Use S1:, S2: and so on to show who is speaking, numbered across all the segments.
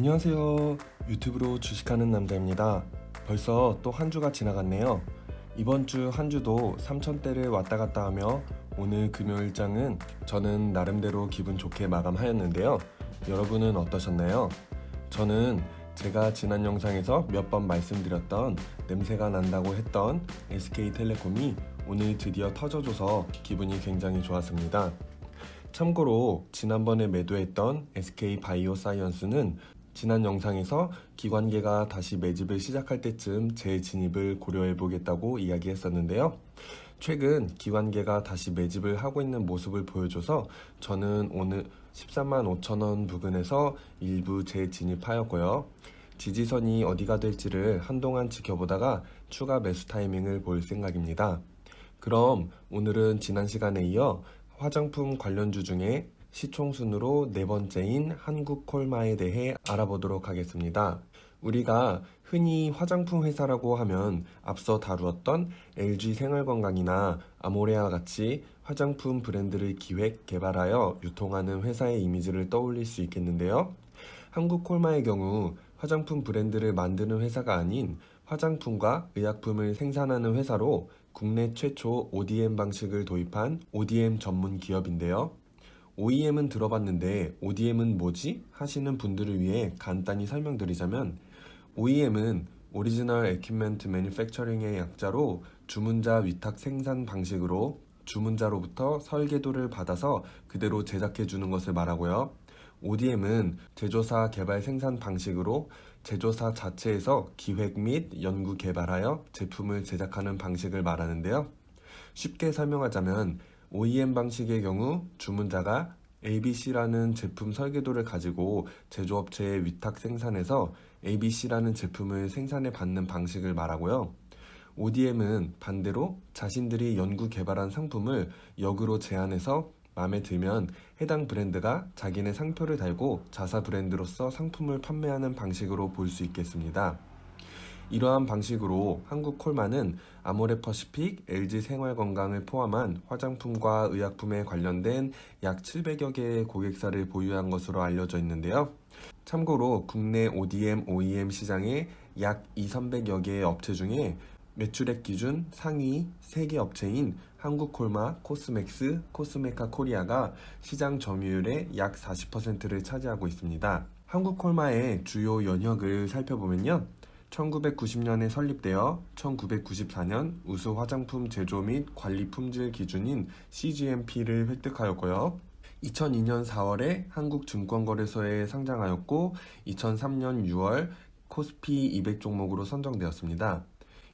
S1: 안녕하세요. 유튜브로 주식하는 남자입니다. 벌써 또 한 주가 지나갔네요. 이번 주 한 주도 3천대를 왔다 갔다 하며 오늘 금요일장은 저는 나름대로 기분 좋게 마감하였는데요. 여러분은 어떠셨나요? 저는 제가 지난 영상에서 몇 번 말씀드렸던 냄새가 난다고 했던 SK텔레콤이 오늘 드디어 터져줘서 기분이 굉장히 좋았습니다. 참고로 지난번에 매도했던 SK 바이오사이언스는 지난 영상에서 기관계가 다시 매집을 시작할 때쯤 재진입을 고려해 보겠다고 이야기했었는데요. 최근 기관계가 다시 매집을 하고 있는 모습을 보여줘서 저는 오늘 13만 5천 원 부근에서 일부 재진입하였고요. 지지선이 어디가 될지를 한동안 지켜보다가 추가 매수 타이밍을 볼 생각입니다. 그럼 오늘은 지난 시간에 이어 화장품 관련주 중에 시총 순으로 네 번째인 한국 콜마에 대해 알아보도록 하겠습니다. 우리가 흔히 화장품 회사라고 하면 앞서 다루었던 LG 생활건강이나 아모레와 같이 화장품 브랜드를 기획, 개발하여 유통하는 회사의 이미지를 떠올릴 수 있겠는데요. 한국 콜마의 경우 화장품 브랜드를 만드는 회사가 아닌 화장품과 의약품을 생산하는 회사로 국내 최초 ODM 방식을 도입한 ODM 전문 기업인데요. OEM은 들어봤는데 ODM은 뭐지? 하시는 분들을 위해 간단히 설명드리자면 OEM은 오리지널 에퀴먼트 매니팩처링의 약자로 주문자 위탁 생산 방식으로 주문자로부터 설계도를 받아서 그대로 제작해 주는 것을 말하고요. ODM은 제조사 개발 생산 방식으로 제조사 자체에서 기획 및 연구 개발하여 제품을 제작하는 방식을 말하는데요. 쉽게 설명하자면 OEM 방식의 경우 주문자가 ABC라는 제품 설계도를 가지고 제조업체에 위탁 생산해서 ABC라는 제품을 생산해 받는 방식을 말하고요. ODM은 반대로 자신들이 연구 개발한 상품을 역으로 제안해서 마음에 들면 해당 브랜드가 자기네 상표를 달고 자사 브랜드로서 상품을 판매하는 방식으로 볼 수 있겠습니다. 이러한 방식으로 한국 콜마는 아모레퍼시픽, LG 생활건강을 포함한 화장품과 의약품에 관련된 약 700여 개의 고객사를 보유한 것으로 알려져 있는데요. 참고로 국내 ODM, OEM 시장에 약 2, 300여 개의 업체 중에 매출액 기준 상위 3개 업체인 한국콜마, 코스맥스, 코스메카 코리아가 시장 점유율의 약 40%를 차지하고 있습니다. 한국콜마의 주요 연혁을 살펴보면요. 1990년에 설립되어 1994년 우수 화장품 제조 및 관리 품질 기준인 CGMP를 획득하였고요. 2002년 4월에 한국증권거래소에 상장하였고 2003년 6월 코스피 200 종목으로 선정되었습니다.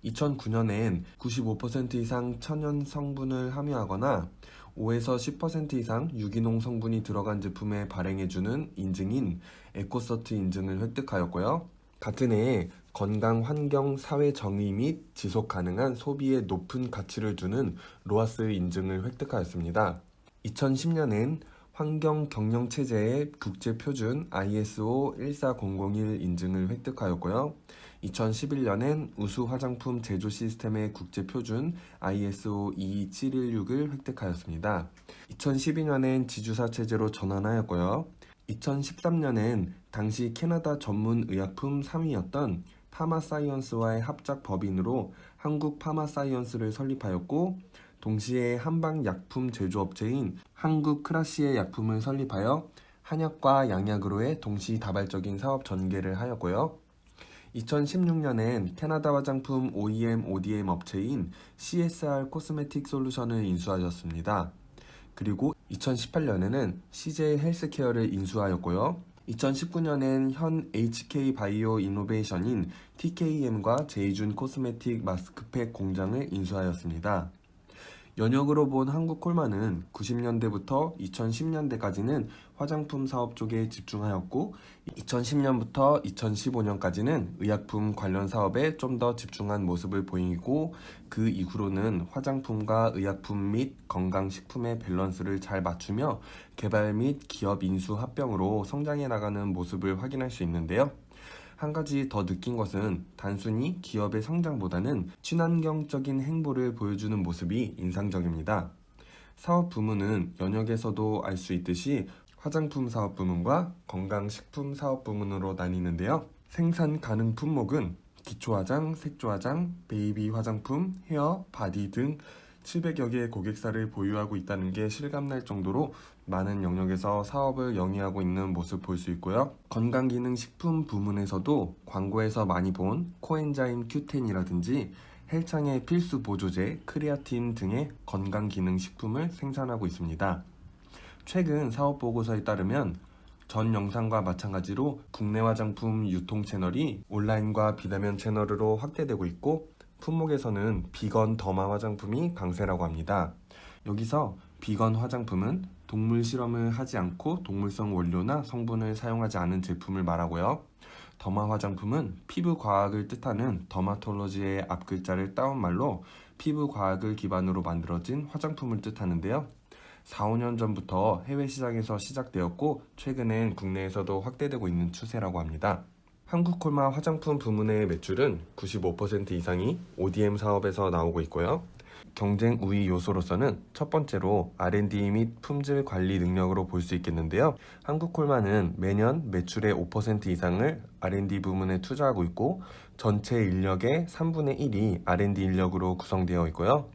S1: 2009년엔 95% 이상 천연 성분을 함유하거나 5에서 10% 이상 유기농 성분이 들어간 제품에 발행해주는 인증인 에코서트 인증을 획득하였고요. 같은 해에 건강, 환경, 사회 정의 및 지속 가능한 소비에 높은 가치를 주는 로아스 인증을 획득하였습니다. 2010년엔 환경 경영 체제의 국제 표준 ISO 14001 인증을 획득하였고요. 2011년엔 우수 화장품 제조 시스템의 국제 표준 ISO 22716을 획득하였습니다. 2012년엔 지주사 체제로 전환하였고요. 2013년엔 당시 캐나다 전문 의약품 3위였던 파마사이언스와의 합작 법인으로 한국 파마사이언스를 설립하였고 동시에 한방 약품 제조업체인 한국 크라시의 약품을 설립하여 한약과 양약으로의 동시다발적인 사업 전개를 하였고요. 2016년엔 캐나다 화장품 OEM, ODM 업체인 CSR 코스메틱 솔루션을 인수하였습니다. 그리고 2018년에는 CJ 헬스케어를 인수하였고요. 2019년엔 현 HK 바이오 이노베이션인 TKM과 제이준 코스메틱 마스크팩 공장을 인수하였습니다. 연역으로 본 한국 콜마는 90년대부터 2010년대까지는 화장품 사업 쪽에 집중하였고 2010년부터 2015년까지는 의약품 관련 사업에 좀 더 집중한 모습을 보이고 그 이후로는 화장품과 의약품 및 건강식품의 밸런스를 잘 맞추며 개발 및 기업 인수 합병으로 성장해 나가는 모습을 확인할 수 있는데요. 한 가지 더 느낀 것은 단순히 기업의 성장보다는 친환경적인 행보를 보여주는 모습이 인상적입니다. 사업 부문은 연역에서도 알 수 있듯이 화장품 사업 부문과 건강식품 사업 부문으로 나뉘는데요. 생산 가능 품목은 기초화장, 색조화장, 베이비 화장품, 헤어, 바디 등 700여 개의 고객사를 보유하고 있다는 게 실감날 정도로 많은 영역에서 사업을 영위하고 있는 모습 볼 수 있고요. 건강기능식품 부문에서도 광고에서 많이 본 코엔자임 Q10이라든지 헬창의 필수 보조제 크레아틴 등의 건강기능식품을 생산하고 있습니다. 최근 사업 보고서에 따르면 전 영상과 마찬가지로 국내 화장품 유통 채널이 온라인과 비대면 채널으로 확대되고 있고 품목에서는 비건 더마 화장품이 강세라고 합니다. 여기서 비건 화장품은 동물 실험을 하지 않고 동물성 원료나 성분을 사용하지 않은 제품을 말하고요. 더마 화장품은 피부 과학을 뜻하는 더마톨로지의 앞글자를 따온 말로 피부 과학을 기반으로 만들어진 화장품을 뜻하는데요. 4, 5년 전부터 해외 시장에서 시작되었고 최근엔 국내에서도 확대되고 있는 추세라고 합니다. 한국콜마 화장품 부문의 매출은 95% 이상이 ODM 사업에서 나오고 있고요. 경쟁 우위 요소로서는 첫 번째로 R&D 및 품질 관리 능력으로 볼 수 있겠는데요. 한국콜마는 매년 매출의 5% 이상을 R&D 부문에 투자하고 있고 전체 인력의 3분의 1이 R&D 인력으로 구성되어 있고요.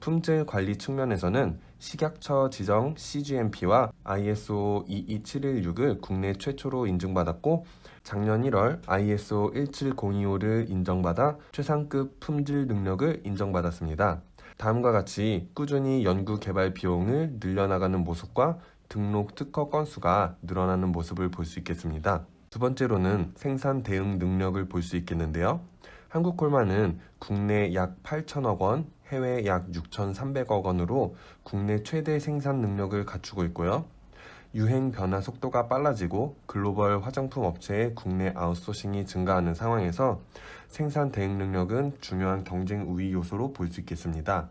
S1: 품질 관리 측면에서는 식약처 지정 CGMP와 ISO 22716을 국내 최초로 인증받았고 작년 1월 ISO 17025를 인정받아 최상급 품질 능력을 인정받았습니다. 다음과 같이 꾸준히 연구 개발 비용을 늘려나가는 모습과 등록 특허 건수가 늘어나는 모습을 볼 수 있겠습니다. 두 번째로는 생산 대응 능력을 볼 수 있겠는데요. 한국콜마는 국내 약 8천억 원, 해외 약 6,300억 원으로 국내 최대 생산 능력을 갖추고 있고요. 유행 변화 속도가 빨라지고 글로벌 화장품 업체의 국내 아웃소싱이 증가하는 상황에서 생산 대응 능력은 중요한 경쟁 우위 요소로 볼 수 있겠습니다.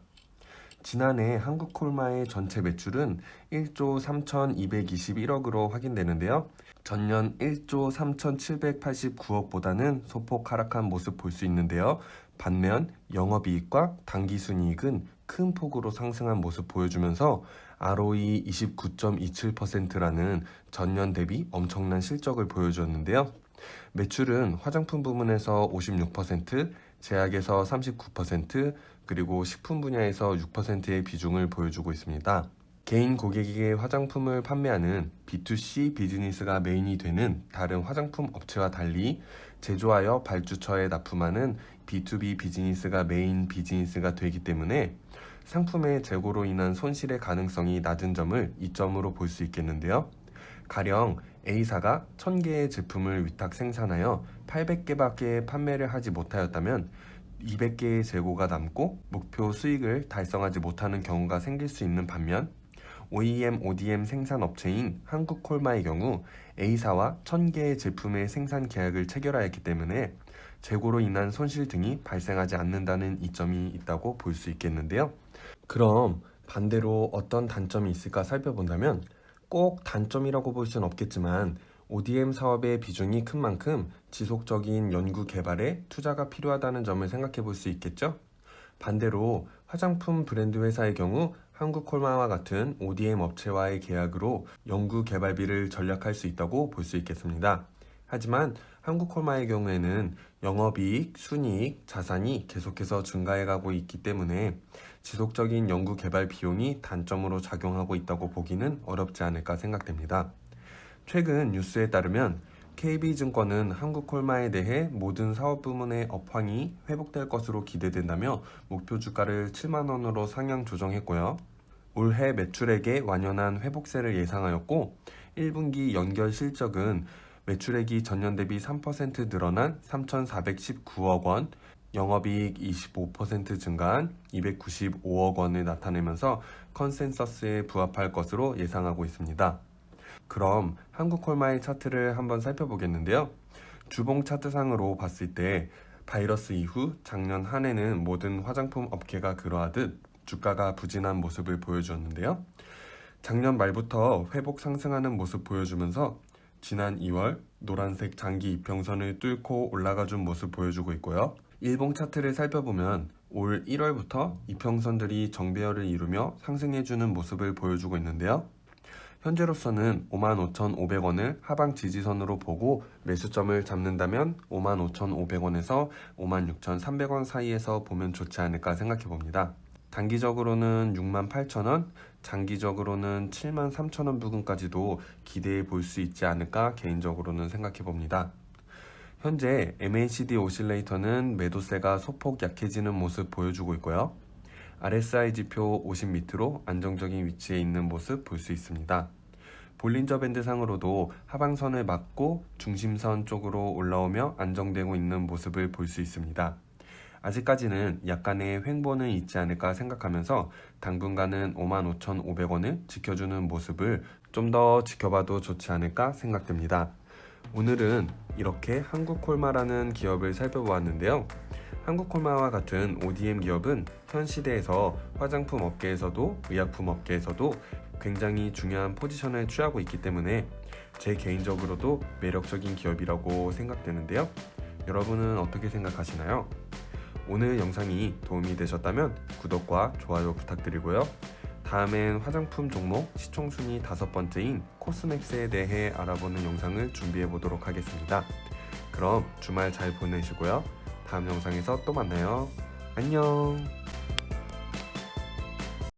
S1: 지난해 한국 콜마의 전체 매출은 1조 3,221억으로 확인되는데요. 전년 1조 3,789억보다는 소폭 하락한 모습 볼 수 있는데요. 반면 영업이익과 당기순이익은 큰 폭으로 상승한 모습 보여주면서 ROE 29.27%라는 전년 대비 엄청난 실적을 보여주었는데요. 매출은 화장품 부문에서 56%, 제약에서 39%, 그리고 식품 분야에서 6%의 비중을 보여주고 있습니다. 개인 고객에게 화장품을 판매하는 B2C 비즈니스가 메인이 되는 다른 화장품 업체와 달리 제조하여 발주처에 납품하는 B2B 비즈니스가 메인 비즈니스가 되기 때문에 상품의 재고로 인한 손실의 가능성이 낮은 점을 이점으로 볼 수 있겠는데요. 가령 A사가 1000개의 제품을 위탁 생산하여 800개밖에 판매를 하지 못하였다면 200개의 재고가 남고 목표 수익을 달성하지 못하는 경우가 생길 수 있는 반면 OEM, ODM 생산 업체인 한국콜마의 경우 A사와 1000개의 제품의 생산 계약을 체결하였기 때문에 재고로 인한 손실 등이 발생하지 않는다는 이점이 있다고 볼 수 있겠는데요. 그럼 반대로 어떤 단점이 있을까 살펴본다면 꼭 단점이라고 볼 수는 없겠지만 ODM 사업의 비중이 큰 만큼 지속적인 연구 개발에 투자가 필요하다는 점을 생각해 볼 수 있겠죠? 반대로 화장품 브랜드 회사의 경우 한국콜마와 같은 ODM 업체와의 계약으로 연구 개발비를 절약할 수 있다고 볼 수 있겠습니다. 하지만 한국콜마의 경우에는 영업이익, 순이익, 자산이 계속해서 증가해 가고 있기 때문에 지속적인 연구 개발 비용이 단점으로 작용하고 있다고 보기는 어렵지 않을까 생각됩니다. 최근 뉴스에 따르면 KB증권은 한국콜마에 대해 모든 사업 부문의 업황이 회복될 것으로 기대된다며 목표 주가를 7만 원으로 상향 조정했고요. 올해 매출액의 완연한 회복세를 예상하였고 1분기 연결 실적은 매출액이 전년 대비 3% 늘어난 3,419억 원, 영업이익 25% 증가한 295억 원을 나타내면서 컨센서스에 부합할 것으로 예상하고 있습니다. 그럼 한국콜마의 차트를 한번 살펴보겠는데요. 주봉 차트상으로 봤을 때 바이러스 이후 작년 한 해는 모든 화장품 업계가 그러하듯 주가가 부진한 모습을 보여주었는데요. 작년 말부터 회복 상승하는 모습 보여주면서 지난 2월 노란색 장기 이평선을 뚫고 올라가 준 모습 보여주고 있고요. 일봉 차트를 살펴보면 올 1월부터 이평선들이 정배열을 이루며 상승해주는 모습을 보여주고 있는데요. 현재로서는 55,500원을 하방 지지선으로 보고 매수점을 잡는다면 55,500원에서 56,300원 사이에서 보면 좋지 않을까 생각해 봅니다. 단기적으로는 68,000원, 장기적으로는 73,000원 부근까지도 기대해 볼 수 있지 않을까 개인적으로는 생각해 봅니다. 현재 MACD 오실레이터는 매도세가 소폭 약해지는 모습 보여주고 있고요. RSI 지표 50 밑으로 안정적인 위치에 있는 모습 볼 수 있습니다. 볼린저 밴드 상으로도 하방선을 맞고 중심선 쪽으로 올라오며 안정되고 있는 모습을 볼 수 있습니다. 아직까지는 약간의 횡보는 있지 않을까 생각하면서 당분간은 55,500원을 지켜주는 모습을 좀 더 지켜봐도 좋지 않을까 생각됩니다. 오늘은 이렇게 한국콜마라는 기업을 살펴보았는데요. 한국콜마와 같은 ODM 기업은 현 시대에서 화장품 업계에서도 의약품 업계에서도 굉장히 중요한 포지션을 취하고 있기 때문에 제 개인적으로도 매력적인 기업이라고 생각되는데요. 여러분은 어떻게 생각하시나요? 오늘 영상이 도움이 되셨다면 구독과 좋아요 부탁드리고요. 다음엔 화장품 종목 시총순위 다섯 번째인 코스맥스에 대해 알아보는 영상을 준비해 보도록 하겠습니다. 그럼 주말 잘 보내시고요. 다음 영상에서 또 만나요. 안녕.